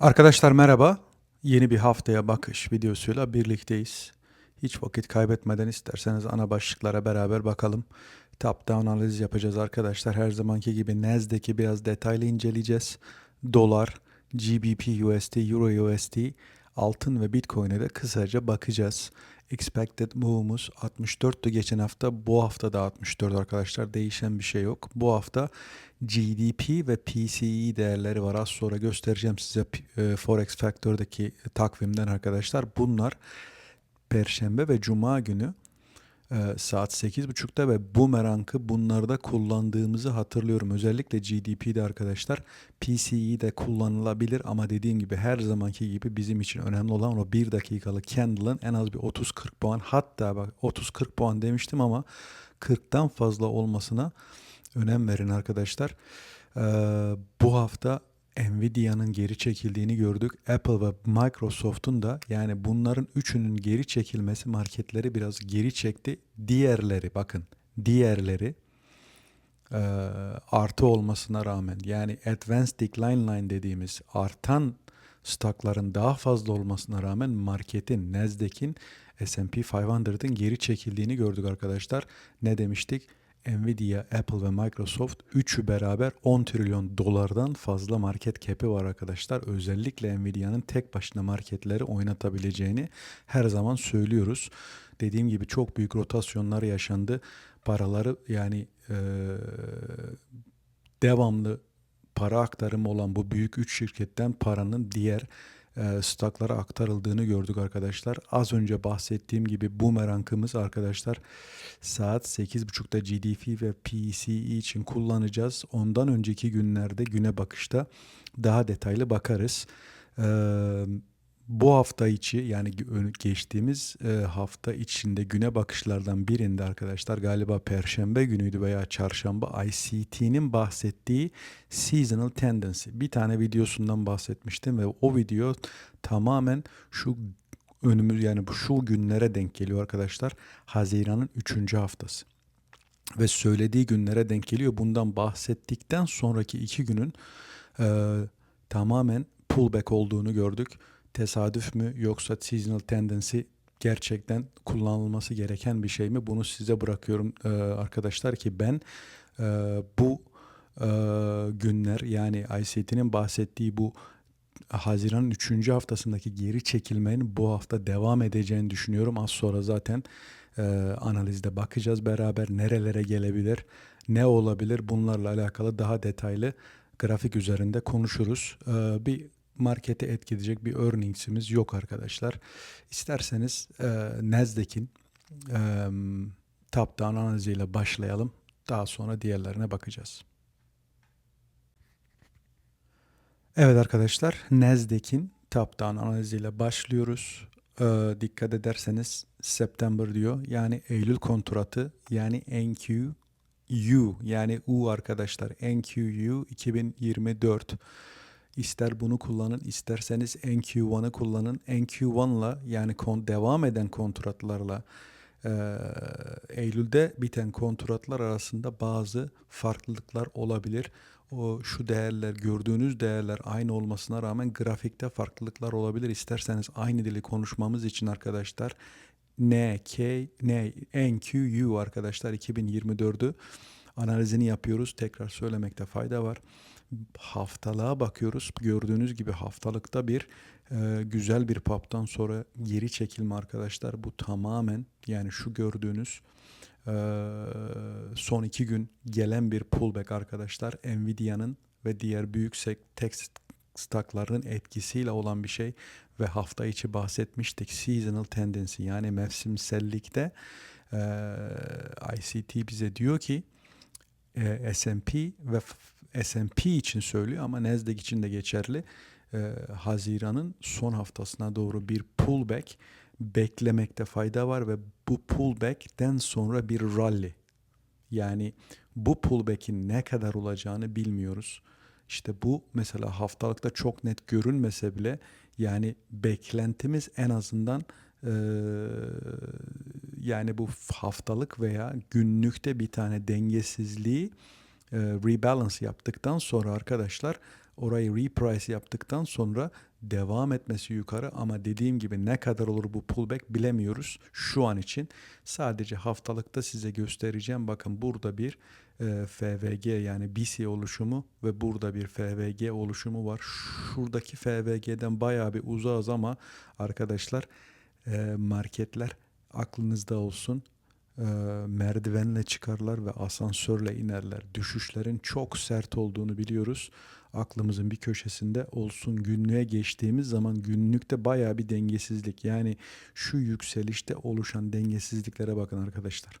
Arkadaşlar merhaba. Yeni bir haftaya bakış videosuyla birlikteyiz. Hiç vakit kaybetmeden isterseniz ana başlıklara beraber bakalım. Top down analiz yapacağız arkadaşlar. Her zamanki gibi Nasdaq'i biraz detaylı inceleyeceğiz. Dolar, GBP USD, Euro USD, altın ve Bitcoin'e de kısaca bakacağız. Expected move'umuz 64'tü geçen hafta. Bu hafta da 64 arkadaşlar. Değişen bir şey yok. Bu hafta GDP ve PCE değerleri var. Az sonra göstereceğim size e, Forex Factor'daki takvimden arkadaşlar. Bunlar Perşembe ve Cuma günü e, saat 8.30'da ve Boomerang'ı bunlarda kullandığımızı hatırlıyorum. Özellikle GDP'de arkadaşlar PCE de kullanılabilir ama dediğim gibi her zamanki gibi bizim için önemli olan o 1 dakikalık candle'ın en az bir 30-40 puan hatta bak 30-40 puan demiştim ama 40'tan fazla olmasına önem verin arkadaşlar. Ee, bu hafta Nvidia'nın geri çekildiğini gördük. Apple ve Microsoft'un da yani bunların üçünün geri çekilmesi marketleri biraz geri çekti. Diğerleri bakın diğerleri e, artı olmasına rağmen yani Advanced Decline Line dediğimiz artan stokların daha fazla olmasına rağmen marketin, Nasdaq'in, S&P 500'ın geri çekildiğini gördük arkadaşlar. Ne demiştik? Nvidia, Apple ve Microsoft üçü beraber 10 trilyon dolardan fazla market cap'i var arkadaşlar. Özellikle Nvidia'nın tek başına marketleri oynatabileceğini her zaman söylüyoruz. Dediğim gibi çok büyük rotasyonlar yaşandı. Paraları yani e, devamlı para aktarımı olan bu büyük 3 şirketten paranın diğer stoklara aktarıldığını gördük arkadaşlar. Az önce bahsettiğim gibi boomerangımız arkadaşlar saat 8.30'da GDP ve PCE için kullanacağız. Ondan önceki günlerde güne bakışta daha detaylı bakarız. Eee bu hafta içi yani geçtiğimiz e, hafta içinde güne bakışlardan birinde arkadaşlar galiba perşembe günüydü veya çarşamba ICT'nin bahsettiği seasonal tendency bir tane videosundan bahsetmiştim ve o video tamamen şu önümüz yani bu şu günlere denk geliyor arkadaşlar. Haziran'ın 3. haftası ve söylediği günlere denk geliyor. Bundan bahsettikten sonraki iki günün e, tamamen pullback olduğunu gördük tesadüf mü yoksa seasonal tendency gerçekten kullanılması gereken bir şey mi? Bunu size bırakıyorum e, arkadaşlar ki ben e, bu e, günler yani ICT'nin bahsettiği bu Haziran'ın 3. haftasındaki geri çekilmenin bu hafta devam edeceğini düşünüyorum. Az sonra zaten e, analizde bakacağız beraber nerelere gelebilir, ne olabilir bunlarla alakalı daha detaylı grafik üzerinde konuşuruz. E, bir markete etkileyecek bir earnings'imiz yok arkadaşlar. İsterseniz e, Nasdaq'in e, top down analiziyle başlayalım. Daha sonra diğerlerine bakacağız. Evet arkadaşlar Nasdaq'in top down analiziyle başlıyoruz. Ee, dikkat ederseniz September diyor. Yani Eylül kontratı yani NQU yani U arkadaşlar NQU 2024 İster bunu kullanın, isterseniz NQ1'ı kullanın. NQ1'la yani kon, devam eden kontratlarla e, Eylül'de biten kontratlar arasında bazı farklılıklar olabilir. O şu değerler, gördüğünüz değerler aynı olmasına rağmen grafikte farklılıklar olabilir. İsterseniz aynı dili konuşmamız için arkadaşlar N, K, arkadaşlar 2024'ü analizini yapıyoruz. Tekrar söylemekte fayda var haftalığa bakıyoruz. Gördüğünüz gibi haftalıkta bir e, güzel bir paptan sonra geri çekilme arkadaşlar. Bu tamamen yani şu gördüğünüz e, son iki gün gelen bir pullback arkadaşlar. Nvidia'nın ve diğer büyük tek stockların etkisiyle olan bir şey ve hafta içi bahsetmiştik. Seasonal tendency yani mevsimsellikte e, ICT bize diyor ki e, S&P ve S&P için söylüyor ama Nasdaq için de geçerli. Ee, Haziran'ın son haftasına doğru bir pullback beklemekte fayda var ve bu pullback'ten sonra bir rally. Yani bu pullback'in ne kadar olacağını bilmiyoruz. İşte bu mesela haftalıkta çok net görünmese bile yani beklentimiz en azından e, yani bu haftalık veya günlükte bir tane dengesizliği e, rebalance yaptıktan sonra arkadaşlar orayı reprice yaptıktan sonra devam etmesi yukarı ama dediğim gibi ne kadar olur bu pullback bilemiyoruz şu an için. Sadece haftalıkta size göstereceğim. Bakın burada bir e, FVG yani BC oluşumu ve burada bir FVG oluşumu var. Şuradaki FVG'den bayağı bir uzağız ama arkadaşlar e, marketler aklınızda olsun. E, merdivenle çıkarlar ve asansörle inerler. Düşüşlerin çok sert olduğunu biliyoruz. Aklımızın bir köşesinde olsun. Günlüğe geçtiğimiz zaman günlükte bayağı bir dengesizlik. Yani şu yükselişte oluşan dengesizliklere bakın arkadaşlar.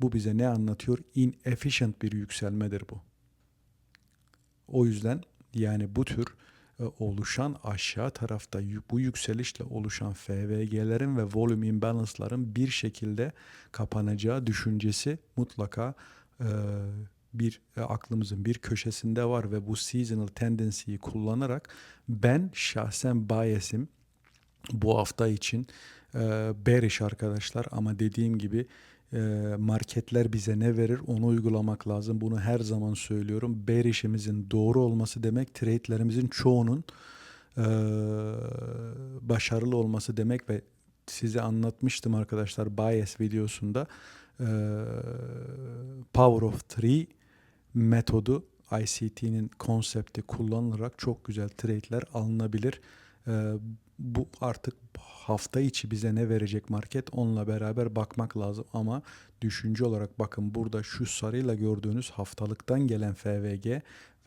Bu bize ne anlatıyor? Inefficient bir yükselmedir bu. O yüzden yani bu tür oluşan aşağı tarafta bu yükselişle oluşan FVG'lerin ve volume imbalance'ların bir şekilde kapanacağı düşüncesi mutlaka e, bir e, aklımızın bir köşesinde var ve bu seasonal tendency'yi kullanarak ben şahsen bias'im bu hafta için e, bearish arkadaşlar ama dediğim gibi e, marketler bize ne verir onu uygulamak lazım. Bunu her zaman söylüyorum. Bearish'imizin doğru olması demek trade'lerimizin çoğunun e, başarılı olması demek ve size anlatmıştım arkadaşlar bias videosunda e, Power of Three metodu ICT'nin konsepti kullanılarak çok güzel trade'ler alınabilir. Ee, bu artık hafta içi bize ne verecek market onunla beraber bakmak lazım. Ama düşünce olarak bakın burada şu sarıyla gördüğünüz haftalıktan gelen FVG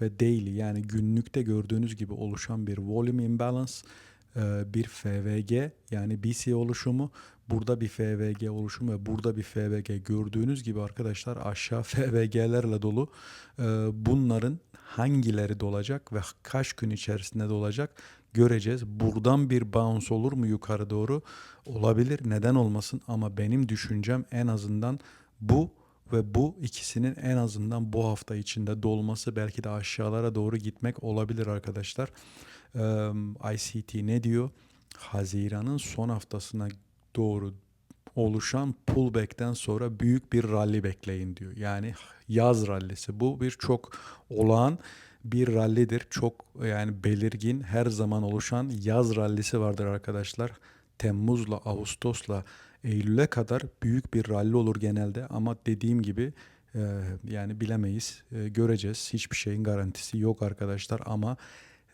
ve daily yani günlükte gördüğünüz gibi oluşan bir volume imbalance e, bir FVG yani BC oluşumu. Burada bir FVG oluşumu ve burada bir FVG gördüğünüz gibi arkadaşlar aşağı FVG'lerle dolu. E, bunların hangileri dolacak ve kaç gün içerisinde dolacak göreceğiz. Buradan bir bounce olur mu yukarı doğru? Olabilir. Neden olmasın? Ama benim düşüncem en azından bu ve bu ikisinin en azından bu hafta içinde dolması belki de aşağılara doğru gitmek olabilir arkadaşlar. ICT ne diyor? Haziran'ın son haftasına doğru oluşan pullback'ten sonra büyük bir rally bekleyin diyor. Yani yaz rallisi. Bu bir çok olağan bir rallidir. Çok yani belirgin her zaman oluşan yaz rallisi vardır arkadaşlar. Temmuz'la Ağustos'la Eylül'e kadar büyük bir ralli olur genelde ama dediğim gibi e, yani bilemeyiz, e, göreceğiz. Hiçbir şeyin garantisi yok arkadaşlar ama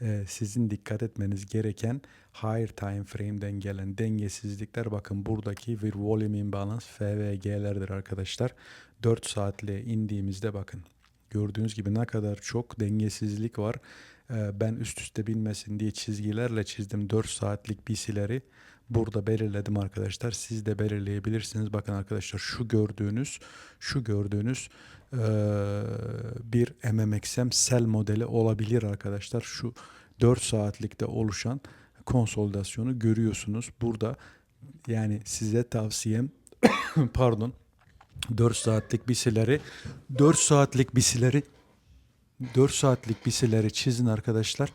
e, sizin dikkat etmeniz gereken higher time frame'den gelen dengesizlikler bakın buradaki bir volume imbalance FVG'lerdir arkadaşlar. 4 saatliğe indiğimizde bakın gördüğünüz gibi ne kadar çok dengesizlik var. E, ben üst üste binmesin diye çizgilerle çizdim 4 saatlik BC'leri. Burada belirledim arkadaşlar. Siz de belirleyebilirsiniz. Bakın arkadaşlar şu gördüğünüz, şu gördüğünüz eee, bir MMXM sell modeli olabilir arkadaşlar. Şu 4 saatlikte oluşan konsolidasyonu görüyorsunuz. Burada yani size tavsiyem pardon 4 saatlik bisileri 4 saatlik bisileri 4 saatlik bisileri çizin arkadaşlar.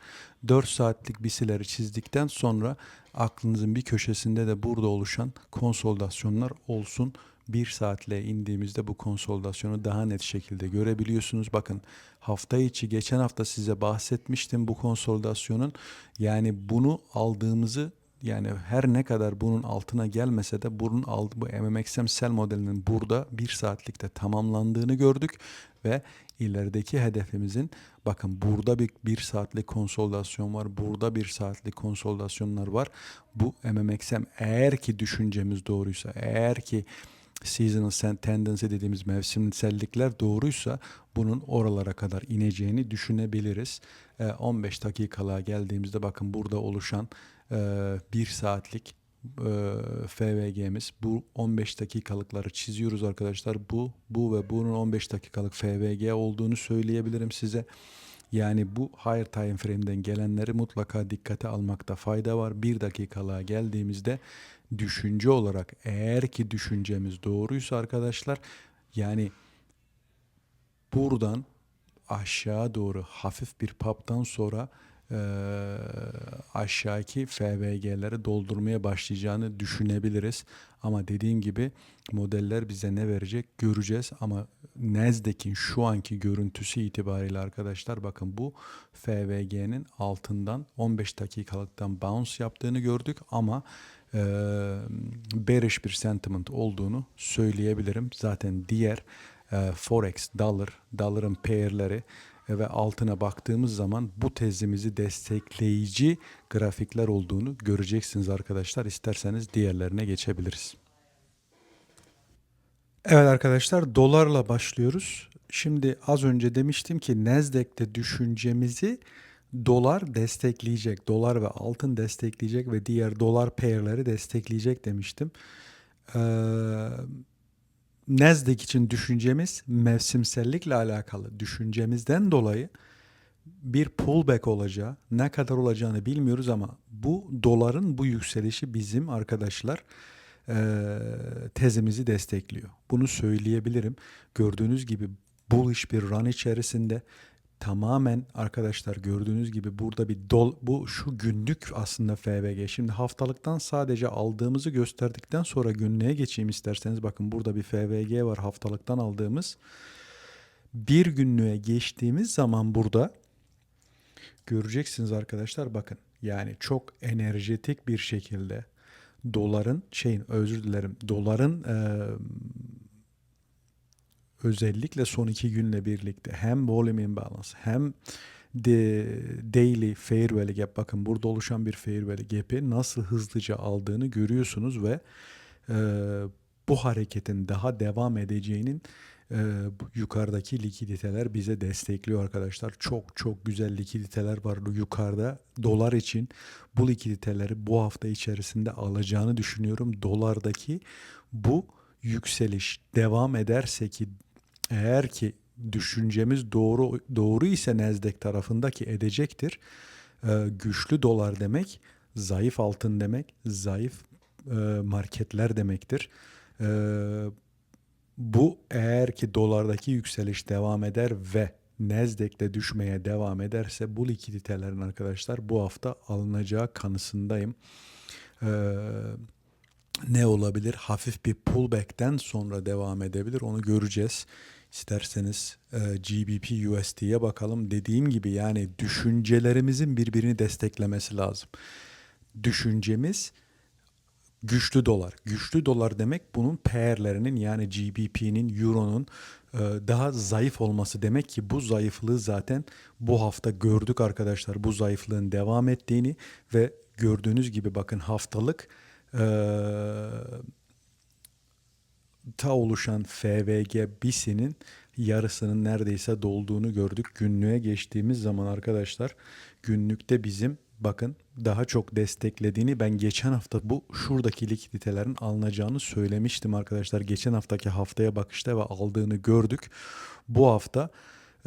4 saatlik bisileri çizdikten sonra aklınızın bir köşesinde de burada oluşan konsolidasyonlar olsun. 1 saatliğe indiğimizde bu konsolidasyonu daha net şekilde görebiliyorsunuz. Bakın hafta içi geçen hafta size bahsetmiştim bu konsolidasyonun. Yani bunu aldığımızı yani her ne kadar bunun altına gelmese de bunun aldı bu MMXM sell modelinin burada bir saatlikte tamamlandığını gördük ve ilerideki hedefimizin bakın burada bir, bir saatlik konsolidasyon var. Burada bir saatlik konsolidasyonlar var. Bu MMXM eğer ki düşüncemiz doğruysa eğer ki seasonal tendency dediğimiz mevsimsellikler doğruysa bunun oralara kadar ineceğini düşünebiliriz. Ee, 15 dakikalığa geldiğimizde bakın burada oluşan e, 1 saatlik e, FVG'miz bu 15 dakikalıkları çiziyoruz arkadaşlar. Bu bu ve bunun 15 dakikalık FVG olduğunu söyleyebilirim size. Yani bu higher time frame'den gelenleri mutlaka dikkate almakta fayda var. Bir dakikalığa geldiğimizde düşünce olarak eğer ki düşüncemiz doğruysa arkadaşlar yani buradan aşağı doğru hafif bir paptan sonra e, aşağıki FVG'leri doldurmaya başlayacağını düşünebiliriz. Ama dediğim gibi modeller bize ne verecek göreceğiz. Ama Nasdaq'in şu anki görüntüsü itibariyle arkadaşlar bakın bu FVG'nin altından 15 dakikalıktan bounce yaptığını gördük ama e, bearish bir sentiment olduğunu söyleyebilirim. Zaten diğer e, forex, dollar, dollar'ın pair'leri ve altına baktığımız zaman bu tezimizi destekleyici grafikler olduğunu göreceksiniz arkadaşlar. İsterseniz diğerlerine geçebiliriz. Evet arkadaşlar dolarla başlıyoruz. Şimdi az önce demiştim ki Nasdaq'te düşüncemizi dolar destekleyecek. Dolar ve altın destekleyecek ve diğer dolar pair'leri destekleyecek demiştim. Ee, Nasdaq için düşüncemiz mevsimsellikle alakalı düşüncemizden dolayı bir pullback olacağı, ne kadar olacağını bilmiyoruz ama bu doların bu yükselişi bizim arkadaşlar tezimizi destekliyor. Bunu söyleyebilirim. Gördüğünüz gibi bullish bir run içerisinde tamamen arkadaşlar gördüğünüz gibi burada bir dol bu şu günlük aslında FVG. Şimdi haftalıktan sadece aldığımızı gösterdikten sonra günlüğe geçeyim isterseniz. Bakın burada bir FVG var haftalıktan aldığımız. Bir günlüğe geçtiğimiz zaman burada göreceksiniz arkadaşlar bakın. Yani çok enerjetik bir şekilde doların şeyin özür dilerim doların e, özellikle son iki günle birlikte hem volume imbalance hem de daily fair value gap bakın burada oluşan bir fair value gap'i nasıl hızlıca aldığını görüyorsunuz ve e, bu hareketin daha devam edeceğinin e, yukarıdaki likiditeler bize destekliyor arkadaşlar. Çok çok güzel likiditeler var yukarıda. Dolar için bu likiditeleri bu hafta içerisinde alacağını düşünüyorum. Dolardaki bu yükseliş devam ederse ki eğer ki düşüncemiz doğru doğru ise Nasdaq tarafındaki edecektir. Ee, güçlü dolar demek, zayıf altın demek, zayıf e, marketler demektir. Ee, bu eğer ki dolardaki yükseliş devam eder ve Nasdaq'te düşmeye devam ederse bu likiditelerin arkadaşlar bu hafta alınacağı kanısındayım. Ee, ne olabilir? Hafif bir pullback'ten sonra devam edebilir. Onu göreceğiz. İsterseniz e, GBP USD'ye bakalım. Dediğim gibi yani düşüncelerimizin birbirini desteklemesi lazım. Düşüncemiz güçlü dolar. Güçlü dolar demek bunun pairlerinin yani GBP'nin, Euro'nun e, daha zayıf olması demek ki bu zayıflığı zaten bu hafta gördük arkadaşlar. Bu zayıflığın devam ettiğini ve gördüğünüz gibi bakın haftalık e, ta oluşan FVG BIS'inin yarısının neredeyse dolduğunu gördük. Günlüğe geçtiğimiz zaman arkadaşlar günlükte bizim bakın daha çok desteklediğini ben geçen hafta bu şuradaki likiditelerin alınacağını söylemiştim arkadaşlar. Geçen haftaki haftaya bakışta ve aldığını gördük. Bu hafta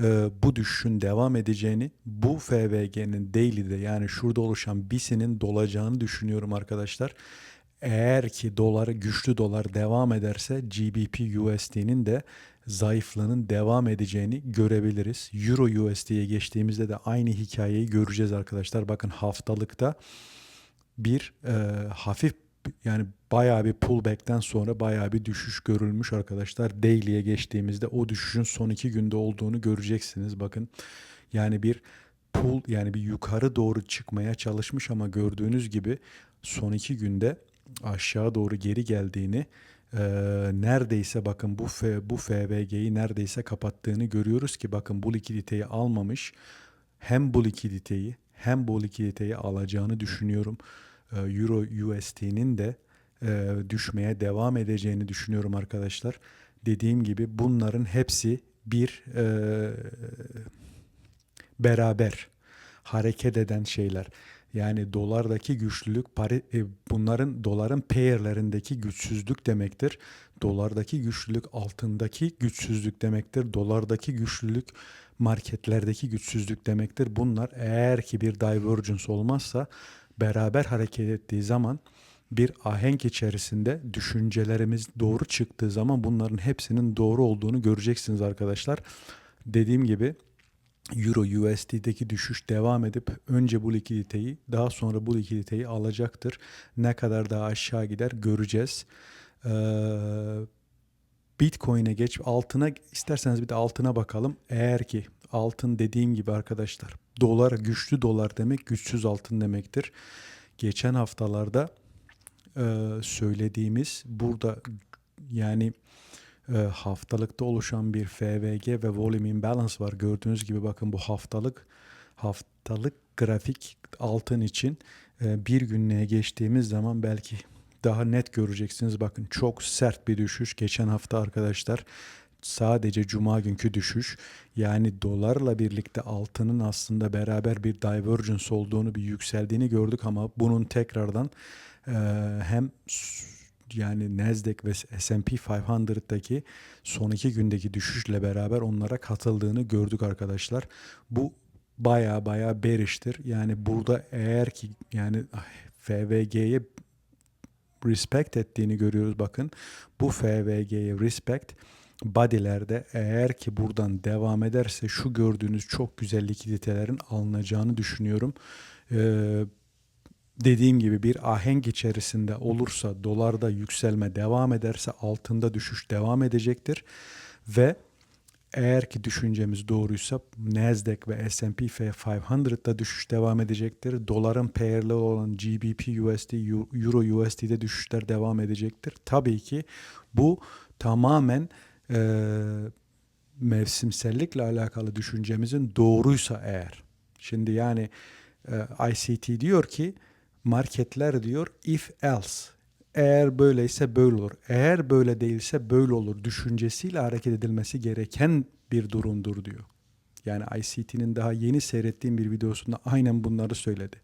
e, bu düşüşün devam edeceğini, bu FVG'nin daily'de yani şurada oluşan BIS'inin dolacağını düşünüyorum arkadaşlar. Eğer ki dolar güçlü dolar devam ederse GBP USD'nin de zayıflığının devam edeceğini görebiliriz. Euro USD'ye geçtiğimizde de aynı hikayeyi göreceğiz arkadaşlar. Bakın haftalıkta bir e, hafif yani bayağı bir pullback'ten sonra bayağı bir düşüş görülmüş arkadaşlar. Daily'ye geçtiğimizde o düşüşün son iki günde olduğunu göreceksiniz. Bakın yani bir pull yani bir yukarı doğru çıkmaya çalışmış ama gördüğünüz gibi son iki günde aşağı doğru geri geldiğini e, neredeyse bakın bu F, bu FVG'yi neredeyse kapattığını görüyoruz ki bakın bu likiditeyi almamış. Hem bu likiditeyi hem bu likiditeyi alacağını düşünüyorum. E, Euro USD'nin de e, düşmeye devam edeceğini düşünüyorum arkadaşlar. Dediğim gibi bunların hepsi bir e, beraber hareket eden şeyler. Yani dolardaki güçlülük pari, e, bunların doların pairlerindeki güçsüzlük demektir. Dolardaki güçlülük altındaki güçsüzlük demektir. Dolardaki güçlülük marketlerdeki güçsüzlük demektir. Bunlar eğer ki bir divergence olmazsa beraber hareket ettiği zaman bir ahenk içerisinde düşüncelerimiz doğru çıktığı zaman bunların hepsinin doğru olduğunu göreceksiniz arkadaşlar. Dediğim gibi Euro USD'deki düşüş devam edip önce bu likiditeyi daha sonra bu likiditeyi alacaktır. Ne kadar daha aşağı gider göreceğiz. Ee, Bitcoin'e geç altına isterseniz bir de altına bakalım. Eğer ki altın dediğim gibi arkadaşlar dolar güçlü dolar demek güçsüz altın demektir. Geçen haftalarda e, söylediğimiz burada yani e, haftalıkta oluşan bir FVG ve volume imbalance var. Gördüğünüz gibi bakın bu haftalık haftalık grafik altın için e, bir günlüğe geçtiğimiz zaman belki daha net göreceksiniz. Bakın çok sert bir düşüş. Geçen hafta arkadaşlar sadece cuma günkü düşüş. Yani dolarla birlikte altının aslında beraber bir divergence olduğunu, bir yükseldiğini gördük ama bunun tekrardan e, hem yani Nasdaq ve S&P 500'daki son iki gündeki düşüşle beraber onlara katıldığını gördük arkadaşlar. Bu baya baya bearish'tir. Yani burada eğer ki yani FVG'ye respect ettiğini görüyoruz bakın. Bu FVG'ye respect body'lerde eğer ki buradan devam ederse şu gördüğünüz çok güzel likiditelerin alınacağını düşünüyorum. Ee, dediğim gibi bir ahenk içerisinde olursa dolarda yükselme devam ederse altında düşüş devam edecektir ve eğer ki düşüncemiz doğruysa Nasdaq ve S&P 500'da düşüş devam edecektir. Doların pairli olan GBP USD, Euro USD'de düşüşler devam edecektir. Tabii ki bu tamamen e, mevsimsellikle alakalı düşüncemizin doğruysa eğer. Şimdi yani e, ICT diyor ki marketler diyor if else eğer böyleyse böyle olur. Eğer böyle değilse böyle olur düşüncesiyle hareket edilmesi gereken bir durumdur diyor. Yani ICT'nin daha yeni seyrettiğim bir videosunda aynen bunları söyledi.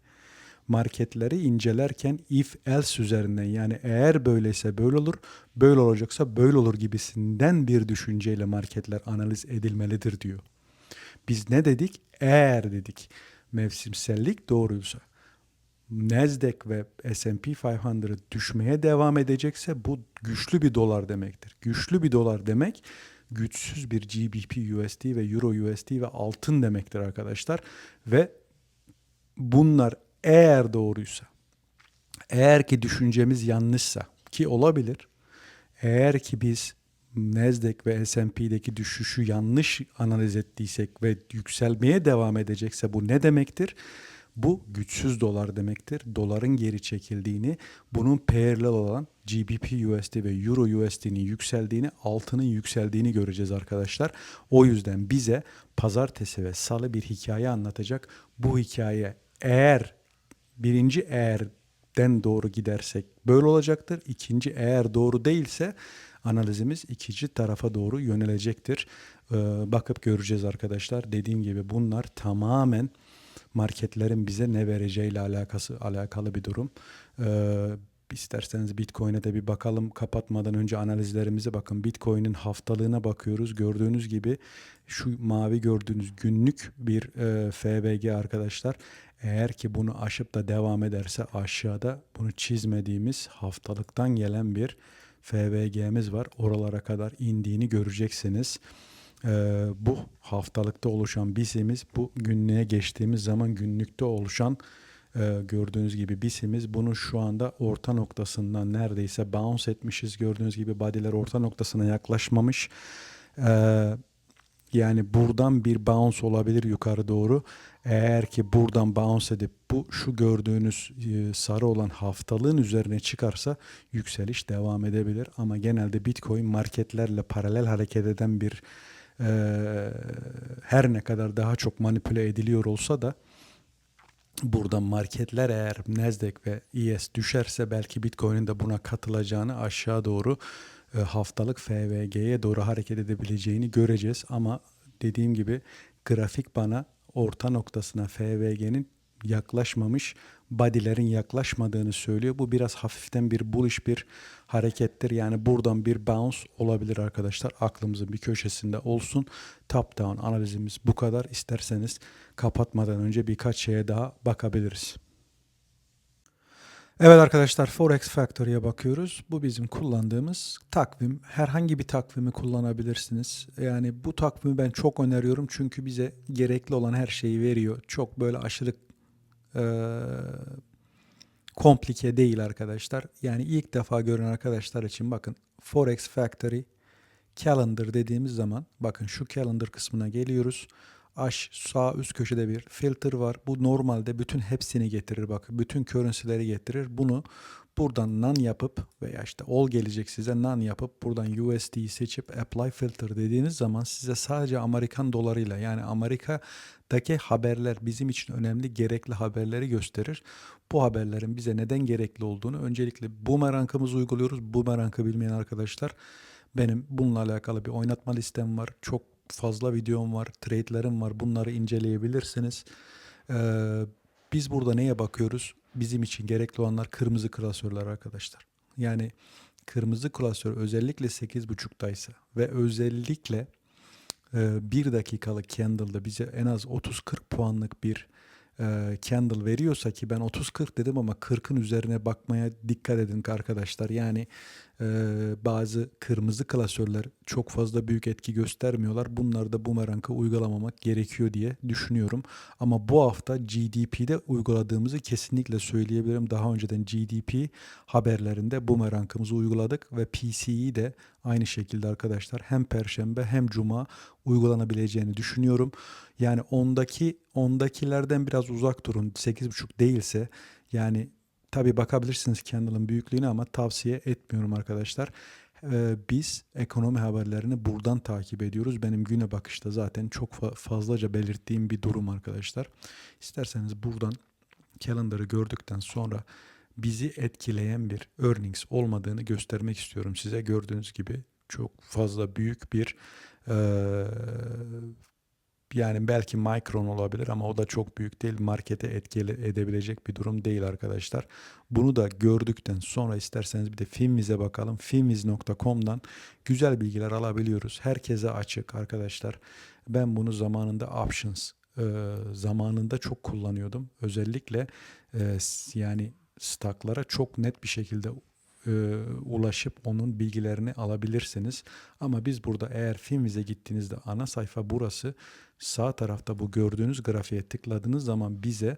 Marketleri incelerken if else üzerinden yani eğer böyleyse böyle olur, böyle olacaksa böyle olur gibisinden bir düşünceyle marketler analiz edilmelidir diyor. Biz ne dedik? Eğer dedik. Mevsimsellik doğruysa. Nasdaq ve S&P 500 düşmeye devam edecekse bu güçlü bir dolar demektir. Güçlü bir dolar demek güçsüz bir GBP USD ve Euro USD ve altın demektir arkadaşlar. Ve bunlar eğer doğruysa, eğer ki düşüncemiz yanlışsa ki olabilir. Eğer ki biz Nasdaq ve S&P'deki düşüşü yanlış analiz ettiysek ve yükselmeye devam edecekse bu ne demektir? Bu güçsüz dolar demektir. Doların geri çekildiğini, bunun paralel olan GBP USD ve Euro USD'nin yükseldiğini, altının yükseldiğini göreceğiz arkadaşlar. O yüzden bize pazartesi ve salı bir hikaye anlatacak. Bu hikaye eğer birinci eğerden doğru gidersek böyle olacaktır. İkinci eğer doğru değilse analizimiz ikinci tarafa doğru yönelecektir. Ee, bakıp göreceğiz arkadaşlar. Dediğim gibi bunlar tamamen marketlerin bize ne vereceğiyle alakası alakalı bir durum. Ee, isterseniz Bitcoin'e de bir bakalım kapatmadan önce analizlerimize bakın. Bitcoin'in haftalığına bakıyoruz. Gördüğünüz gibi şu mavi gördüğünüz günlük bir e, FBG arkadaşlar. Eğer ki bunu aşıp da devam ederse aşağıda bunu çizmediğimiz haftalıktan gelen bir FBG'miz var. Oralara kadar indiğini göreceksiniz. Ee, bu haftalıkta oluşan bisimiz bu günlüğe geçtiğimiz zaman günlükte oluşan e, gördüğünüz gibi bisimiz bunun şu anda orta noktasından neredeyse bounce etmişiz. Gördüğünüz gibi body'ler orta noktasına yaklaşmamış. Ee, yani buradan bir bounce olabilir yukarı doğru. Eğer ki buradan bounce edip bu şu gördüğünüz e, sarı olan haftalığın üzerine çıkarsa yükseliş devam edebilir. Ama genelde Bitcoin marketlerle paralel hareket eden bir e, her ne kadar daha çok manipüle ediliyor olsa da burada marketler eğer Nasdaq ve ES düşerse belki Bitcoin'in de buna katılacağını aşağı doğru e, haftalık FVG'ye doğru hareket edebileceğini göreceğiz. Ama dediğim gibi grafik bana orta noktasına FVG'nin yaklaşmamış, body'lerin yaklaşmadığını söylüyor. Bu biraz hafiften bir bullish bir harekettir. Yani buradan bir bounce olabilir arkadaşlar. Aklımızın bir köşesinde olsun. Top down analizimiz bu kadar. İsterseniz kapatmadan önce birkaç şeye daha bakabiliriz. Evet arkadaşlar Forex Factory'e bakıyoruz. Bu bizim kullandığımız takvim. Herhangi bir takvimi kullanabilirsiniz. Yani bu takvimi ben çok öneriyorum çünkü bize gerekli olan her şeyi veriyor. Çok böyle aşırı eee komplike değil arkadaşlar. Yani ilk defa gören arkadaşlar için bakın Forex Factory Calendar dediğimiz zaman bakın şu calendar kısmına geliyoruz. Aş sağ üst köşede bir filter var. Bu normalde bütün hepsini getirir bak. Bütün currency'leri getirir. Bunu buradan none yapıp veya işte all gelecek size none yapıp buradan USD'yi seçip apply filter dediğiniz zaman size sadece Amerikan dolarıyla yani Amerika'daki haberler bizim için önemli gerekli haberleri gösterir. Bu haberlerin bize neden gerekli olduğunu öncelikle boomerang'ımızı uyguluyoruz. Boomerang'ı bilmeyen arkadaşlar benim bununla alakalı bir oynatma listem var. Çok fazla videom var, trade'lerim var. Bunları inceleyebilirsiniz. Ee, biz burada neye bakıyoruz? Bizim için gerekli olanlar kırmızı klasörler arkadaşlar. Yani kırmızı klasör özellikle 8.5'taysa ve özellikle e, 1 dakikalık candle'da bize en az 30-40 puanlık bir candle veriyorsa ki ben 30-40 dedim ama 40'ın üzerine bakmaya dikkat edin arkadaşlar. Yani e, bazı kırmızı klasörler çok fazla büyük etki göstermiyorlar. Bunları da bumerang'a uygulamamak gerekiyor diye düşünüyorum. Ama bu hafta GDP'de uyguladığımızı kesinlikle söyleyebilirim. Daha önceden GDP haberlerinde bumerang'ımızı uyguladık ve PC'yi de aynı şekilde arkadaşlar hem perşembe hem cuma uygulanabileceğini düşünüyorum. Yani ondaki ondakilerden biraz uzak durun. 8.5 değilse yani tabi bakabilirsiniz candle'ın büyüklüğüne ama tavsiye etmiyorum arkadaşlar. Ee, biz ekonomi haberlerini buradan takip ediyoruz. Benim güne bakışta zaten çok fa- fazlaca belirttiğim bir durum arkadaşlar. İsterseniz buradan calendar'ı gördükten sonra bizi etkileyen bir earnings olmadığını göstermek istiyorum size. Gördüğünüz gibi çok fazla büyük bir eee, yani belki mikron olabilir ama o da çok büyük değil. Markete etkili edebilecek bir durum değil arkadaşlar. Bunu da gördükten sonra isterseniz bir de Finviz'e bakalım. Finviz.com'dan güzel bilgiler alabiliyoruz. Herkese açık arkadaşlar. Ben bunu zamanında options e, zamanında çok kullanıyordum. Özellikle e, yani staklara çok net bir şekilde e, ulaşıp onun bilgilerini alabilirsiniz. Ama biz burada eğer Finviz'e gittiğinizde ana sayfa burası sağ tarafta bu gördüğünüz grafiğe tıkladığınız zaman bize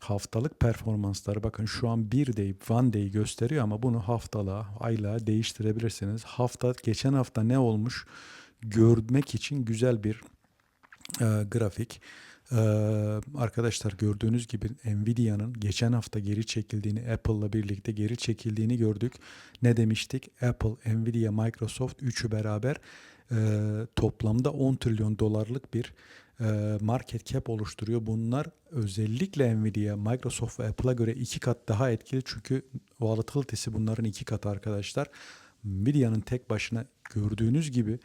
haftalık performansları bakın şu an bir day, one day gösteriyor ama bunu haftalığa, aylığa değiştirebilirsiniz. Hafta geçen hafta ne olmuş görmek için güzel bir e, grafik. E, arkadaşlar gördüğünüz gibi Nvidia'nın geçen hafta geri çekildiğini, Apple'la birlikte geri çekildiğini gördük. Ne demiştik? Apple, Nvidia, Microsoft üçü beraber e, toplamda 10 trilyon dolarlık bir e, market cap oluşturuyor. Bunlar özellikle Nvidia, Microsoft ve Apple'a göre iki kat daha etkili çünkü volatility'si bunların iki katı arkadaşlar. Nvidia'nın tek başına gördüğünüz gibi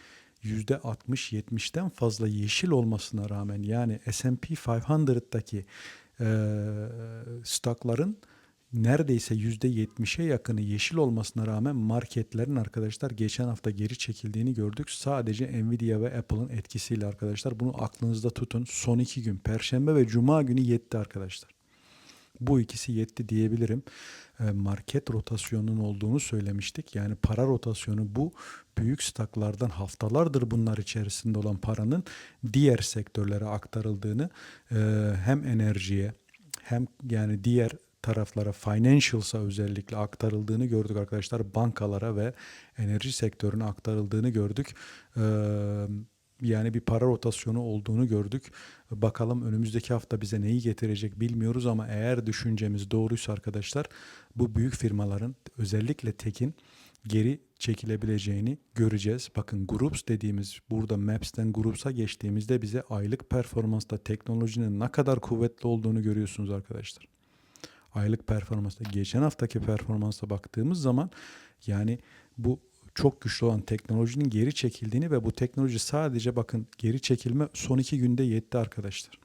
%60-70'ten fazla yeşil olmasına rağmen yani S&P 500'daki e, stokların neredeyse %70'e yakını yeşil olmasına rağmen marketlerin arkadaşlar geçen hafta geri çekildiğini gördük. Sadece Nvidia ve Apple'ın etkisiyle arkadaşlar. Bunu aklınızda tutun. Son iki gün Perşembe ve Cuma günü yetti arkadaşlar. Bu ikisi yetti diyebilirim. E, Market rotasyonunun olduğunu söylemiştik. Yani para rotasyonu bu büyük staklardan haftalardır bunlar içerisinde olan paranın diğer sektörlere aktarıldığını e, hem enerjiye hem yani diğer taraflara financials'a özellikle aktarıldığını gördük arkadaşlar. Bankalara ve enerji sektörüne aktarıldığını gördük. Ee, yani bir para rotasyonu olduğunu gördük. Bakalım önümüzdeki hafta bize neyi getirecek bilmiyoruz ama eğer düşüncemiz doğruysa arkadaşlar bu büyük firmaların özellikle tekin geri çekilebileceğini göreceğiz. Bakın Groups dediğimiz burada Maps'ten Groups'a geçtiğimizde bize aylık performansta teknolojinin ne kadar kuvvetli olduğunu görüyorsunuz arkadaşlar. Aylık performansta geçen haftaki performansa baktığımız zaman yani bu çok güçlü olan teknolojinin geri çekildiğini ve bu teknoloji sadece bakın geri çekilme son iki günde yetti arkadaşlar.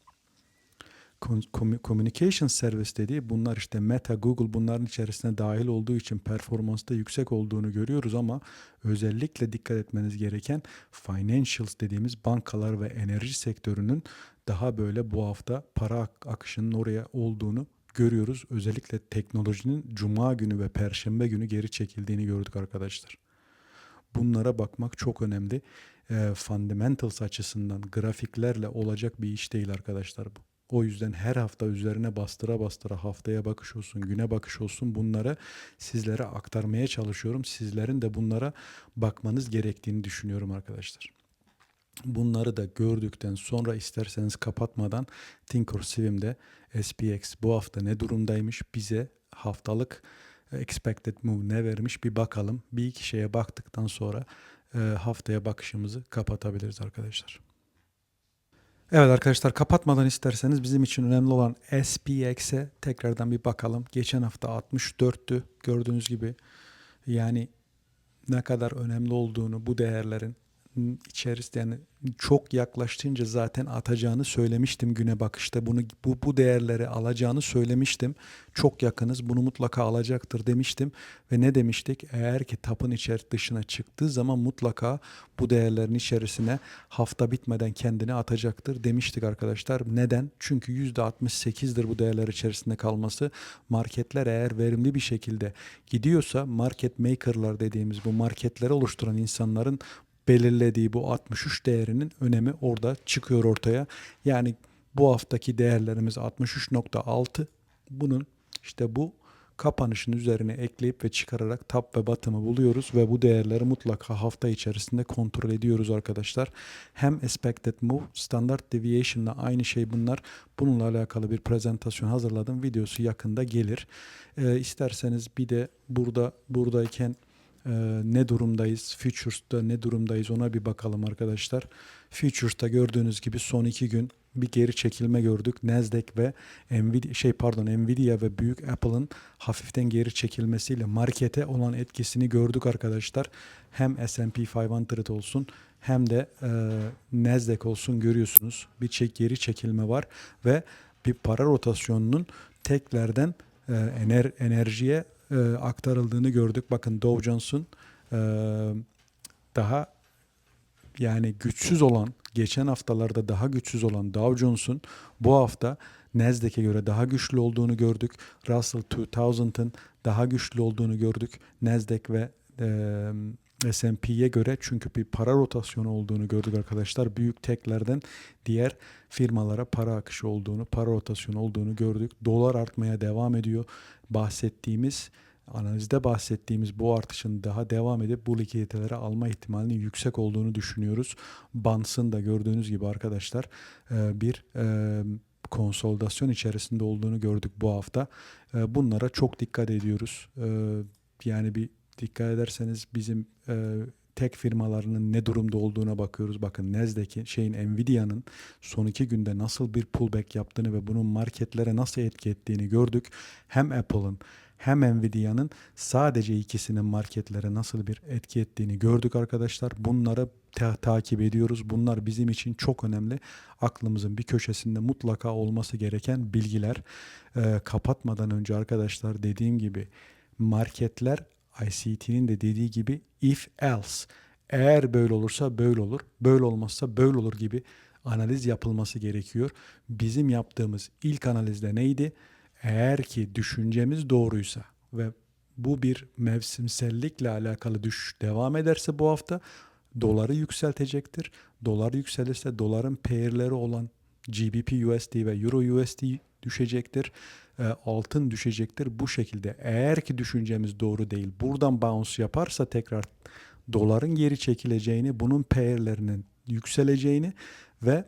Communication Service dediği bunlar işte Meta, Google bunların içerisine dahil olduğu için performansta yüksek olduğunu görüyoruz ama özellikle dikkat etmeniz gereken financials dediğimiz bankalar ve enerji sektörünün daha böyle bu hafta para ak- akışının oraya olduğunu görüyoruz. Özellikle teknolojinin cuma günü ve perşembe günü geri çekildiğini gördük arkadaşlar. Bunlara bakmak çok önemli. E, fundamentals açısından grafiklerle olacak bir iş değil arkadaşlar bu. O yüzden her hafta üzerine bastıra bastıra haftaya bakış olsun, güne bakış olsun bunları sizlere aktarmaya çalışıyorum. Sizlerin de bunlara bakmanız gerektiğini düşünüyorum arkadaşlar. Bunları da gördükten sonra isterseniz kapatmadan Thinkorswim'de SPX bu hafta ne durumdaymış bize haftalık expected move ne vermiş bir bakalım. Bir iki şeye baktıktan sonra e, haftaya bakışımızı kapatabiliriz arkadaşlar. Evet arkadaşlar kapatmadan isterseniz bizim için önemli olan SPX'e tekrardan bir bakalım. Geçen hafta 64'tü gördüğünüz gibi. Yani ne kadar önemli olduğunu bu değerlerin içerisinde yani çok yaklaştığınca zaten atacağını söylemiştim güne bakışta bunu bu bu değerleri alacağını söylemiştim. Çok yakınız bunu mutlaka alacaktır demiştim ve ne demiştik? Eğer ki tapın içeri dışına çıktığı zaman mutlaka bu değerlerin içerisine hafta bitmeden kendini atacaktır demiştik arkadaşlar. Neden? Çünkü %68'dir bu değerler içerisinde kalması. Marketler eğer verimli bir şekilde gidiyorsa market maker'lar dediğimiz bu marketleri oluşturan insanların belirlediği bu 63 değerinin önemi orada çıkıyor ortaya. Yani bu haftaki değerlerimiz 63.6. Bunun işte bu kapanışın üzerine ekleyip ve çıkararak top ve bottom'ı buluyoruz ve bu değerleri mutlaka hafta içerisinde kontrol ediyoruz arkadaşlar. Hem expected move, standard deviation ile aynı şey bunlar. Bununla alakalı bir prezentasyon hazırladım. Videosu yakında gelir. Ee, isterseniz bir de burada buradayken ee, ne durumdayız? Futures'ta ne durumdayız ona bir bakalım arkadaşlar. Futures'ta gördüğünüz gibi son iki gün bir geri çekilme gördük. Nasdaq ve Nvidia şey pardon Nvidia ve büyük Apple'ın hafiften geri çekilmesiyle markete olan etkisini gördük arkadaşlar. Hem S&P 500 olsun hem de e, Nasdaq olsun görüyorsunuz. Bir çek geri çekilme var ve bir para rotasyonunun teklerden e, ener, enerjiye e, aktarıldığını gördük. Bakın Dow Jones'un e, daha yani güçsüz olan geçen haftalarda daha güçsüz olan Dow Jones'un bu hafta Nasdaq'e göre daha güçlü olduğunu gördük. Russell 2000'ın daha güçlü olduğunu gördük. Nasdaq ve e, S&P'ye göre çünkü bir para rotasyonu olduğunu gördük arkadaşlar. Büyük teklerden diğer firmalara para akışı olduğunu, para rotasyonu olduğunu gördük. Dolar artmaya devam ediyor. Bahsettiğimiz analizde bahsettiğimiz bu artışın daha devam edip bu likiditeleri alma ihtimalinin yüksek olduğunu düşünüyoruz. Bans'ın da gördüğünüz gibi arkadaşlar e, bir e, konsolidasyon içerisinde olduğunu gördük bu hafta. E, bunlara çok dikkat ediyoruz. Yani bir dikkat ederseniz bizim tek firmalarının ne durumda olduğuna bakıyoruz. Bakın Nasdaq'in şeyin Nvidia'nın son iki günde nasıl bir pullback yaptığını ve bunun marketlere nasıl etki ettiğini gördük. Hem Apple'ın hem Nvidia'nın sadece ikisinin marketlere nasıl bir etki ettiğini gördük arkadaşlar. Bunları ta- takip ediyoruz. Bunlar bizim için çok önemli. Aklımızın bir köşesinde mutlaka olması gereken bilgiler. Ee, kapatmadan önce arkadaşlar dediğim gibi marketler ICT'nin de dediği gibi if else eğer böyle olursa böyle olur, böyle olmazsa böyle olur gibi analiz yapılması gerekiyor. Bizim yaptığımız ilk analizde neydi? Eğer ki düşüncemiz doğruysa ve bu bir mevsimsellikle alakalı düşüş devam ederse bu hafta doları yükseltecektir. Dolar yükselirse doların pairleri olan GBP USD ve Euro USD düşecektir. E, altın düşecektir. Bu şekilde eğer ki düşüncemiz doğru değil buradan bounce yaparsa tekrar doların geri çekileceğini, bunun pairlerinin yükseleceğini ve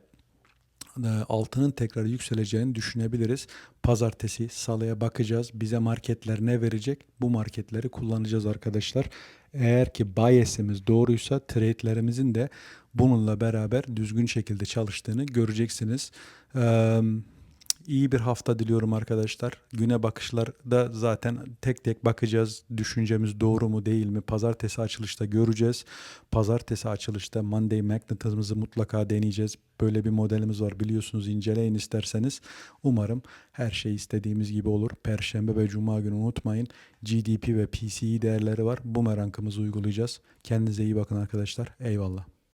e, altının tekrar yükseleceğini düşünebiliriz. Pazartesi, salıya bakacağız. Bize marketler ne verecek? Bu marketleri kullanacağız arkadaşlar. Eğer ki bias'imiz doğruysa trade'lerimizin de bununla beraber düzgün şekilde çalıştığını göreceksiniz. Ee, iyi bir hafta diliyorum arkadaşlar. Güne bakışlarda zaten tek tek bakacağız. Düşüncemiz doğru mu değil mi? Pazartesi açılışta göreceğiz. Pazartesi açılışta Monday Magnetism'ımızı mutlaka deneyeceğiz. Böyle bir modelimiz var biliyorsunuz inceleyin isterseniz. Umarım her şey istediğimiz gibi olur. Perşembe ve Cuma günü unutmayın. GDP ve PCE değerleri var. Bu merankımızı uygulayacağız. Kendinize iyi bakın arkadaşlar. Eyvallah.